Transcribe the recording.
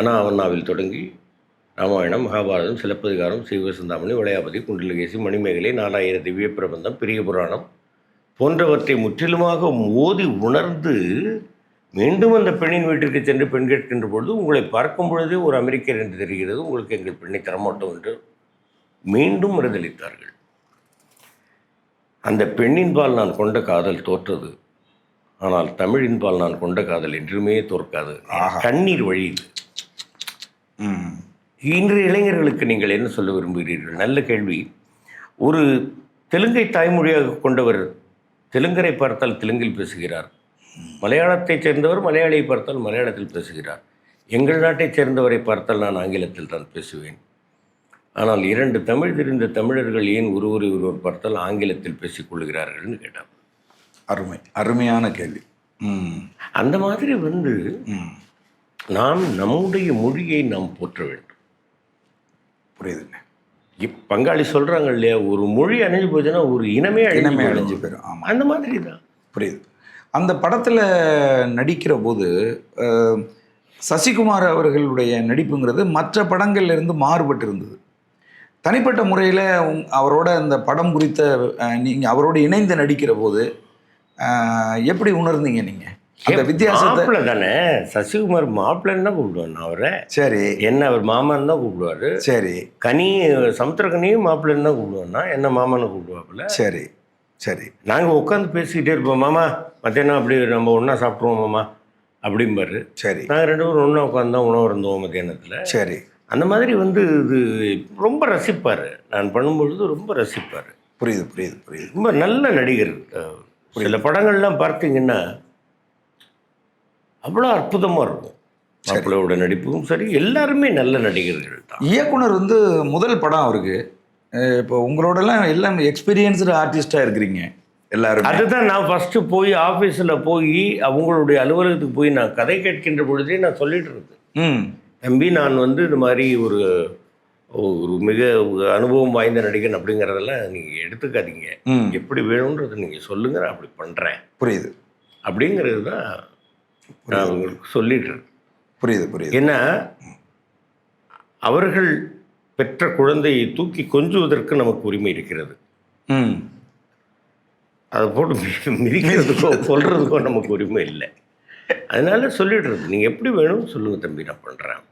அனாவண்ணாவில் தொடங்கி ராமாயணம் மகாபாரதம் சிலப்பதிகாரம் சீவசந்தாமணி விளையாபதி குண்டலகேசி மணிமேகலை நாலாயிர திவ்ய பிரபந்தம் பெரிய புராணம் போன்றவற்றை முற்றிலுமாக ஓதி உணர்ந்து மீண்டும் அந்த பெண்ணின் வீட்டிற்கு சென்று பெண் கேட்கின்ற பொழுது உங்களை பார்க்கும் பொழுதே ஒரு அமெரிக்கர் என்று தெரிகிறது. உங்களுக்கு எங்கள் பெண்ணை தரமாட்டோம் என்று மீண்டும் மறுதளித்தார்கள் அந்த பெண்ணின்பால் நான் கொண்ட காதல் தோற்றது. ஆனால் தமிழின்பால் நான் கொண்ட காதல் என்றுமே தோற்காது. கண்ணீர் வழியுது. இன்றைய இளைஞர்களுக்கு நீங்கள் என்ன சொல்ல விரும்புகிறீர்கள்? நல்ல கேள்வி. ஒரு தெலுங்கை தாய்மொழியாக கொண்டவர் தெலுங்கரை பார்த்தால் தெலுங்கில் பேசுகிறார். மலையாளத்தைச் சேர்ந்தவர் மலையாளியை பார்த்தால் மலையாளத்தில் பேசுகிறார். எங்கள் நாட்டைச் சேர்ந்தவரை பார்த்தால் நான் ஆங்கிலத்தில் தான் பேசுவேன். ஆனால் இரண்டு தமிழ் தெரிந்த தமிழர்கள் ஏன் ஒருவரை ஒருவர் பார்த்தால் ஆங்கிலத்தில் பேசிக் கொள்கிறார்கள்னு கேட்டார். அருமை. அருமையான கேள்வி. அந்த மாதிரி வந்து நாம் நம்முடைய மொழியை நாம் போற்ற வேண்டும். புரியுதுங்க. இப் பங்காளி சொல்றாங்க இல்லையா ஒரு மொழி அழிஞ்சு போச்சுன்னா ஒரு இனமே இனமே. அழிஞ்சு போயிடும். ஆமாம் அந்த மாதிரி தான் புரியுது. அந்த படத்தில் நடிக்கிற போது சசிகுமார் அவர்களுடைய நடிப்புங்கிறது மற்ற படங்கள்ல இருந்து மாறுபட்டு இருந்தது தனிப்பட்ட முறையில் அவரோட இந்த படம் குறித்த நீங்கள் அவரோட இணைந்து நடிக்கிற போது எப்படி உணர்ந்தீங்க நீங்கள் அந்த வித்தியாசத்தை தானே? சசிகுமார் மாப்பிள்ளைன்னு தான் கூப்பிடுவான் அவரை. சரி. என்ன அவர் மாமன் தான் கூப்பிடுவாரு. சரி. கனி சமுத்திரக்கனியும் மாப்பிள்ளைன்னு தான் கூப்பிடுவான்னா என்ன மாமன்னு கூப்பிடுவாப்புல? சரி. சரி. நாங்கள் உட்காந்து பேசிக்கிட்டே இருப்போம் மாமா மத்தியானம் அப்படி நம்ம ஒன்றா சாப்பிட்ருவோம் மாமா அப்படிம்பாரு. சரி. நாங்கள் ரெண்டு பேரும் ஒன்றா உட்காந்து தான் உணவு இருந்தோம் மத்தியானத்தில். சரி. அந்த மாதிரி வந்து இது ரொம்ப ரசிப்பார். நான் பண்ணும்பொழுது ரொம்ப ரசிப்பார். புரியுது புரியுது புரியுது. ரொம்ப நல்ல நடிகர். சில படங்கள்லாம் பார்த்தீங்கன்னா அவ்வளோ அற்புதமாக இருக்கும். மாப்பிள்ளையோட நடிப்பும் சரி எல்லாருமே நல்ல நடிகர்கள் தான். இயக்குனர் வந்து முதல் படம் அவருக்கு. இப்போ உங்களோடலாம் எல்லாம் எக்ஸ்பீரியன்ஸ்டு ஆர்டிஸ்டாக இருக்கிறீங்க எல்லாரும். அதுதான் நான் ஃபஸ்ட்டு போய் ஆஃபீஸில் போய் அவங்களுடைய அலுவலகத்துக்கு போய் நான் கதை கேட்கின்ற பொழுதே நான் சொல்லிட்டு இருந்தேன். ம். தம்பி நான் வந்து இது மாதிரி ஒரு ஒரு மிக அனுபவம் வாய்ந்த நடிகன் அப்படிங்கிறதெல்லாம் நீங்கள் எடுத்துக்காதீங்க. ம். எப்படி வேணுன்றதை நீங்கள் சொல்லுங்க நான் அப்படி பண்ணுறேன் புரியுது. அப்படிங்கிறது தான் நான் உங்களுக்கு சொல்லிட்டு இருக்கேன் புரியுது புரியுது. ஏன்னா அவர்கள் பெற்ற குழந்தையை தூக்கி கொஞ்சுவதற்கு நமக்கு உரிமை இருக்கிறது. ம். அதை போட்டு மிதிக்கிறதுக்கோ சொல்கிறதுக்கோ நமக்கு உரிமை இல்லை. அதனால சொல்லிடுறது. நீங்கள் எப்படி வேணும்னு சொல்லுங்கள் தம்பி நான் பண்ணுறேன்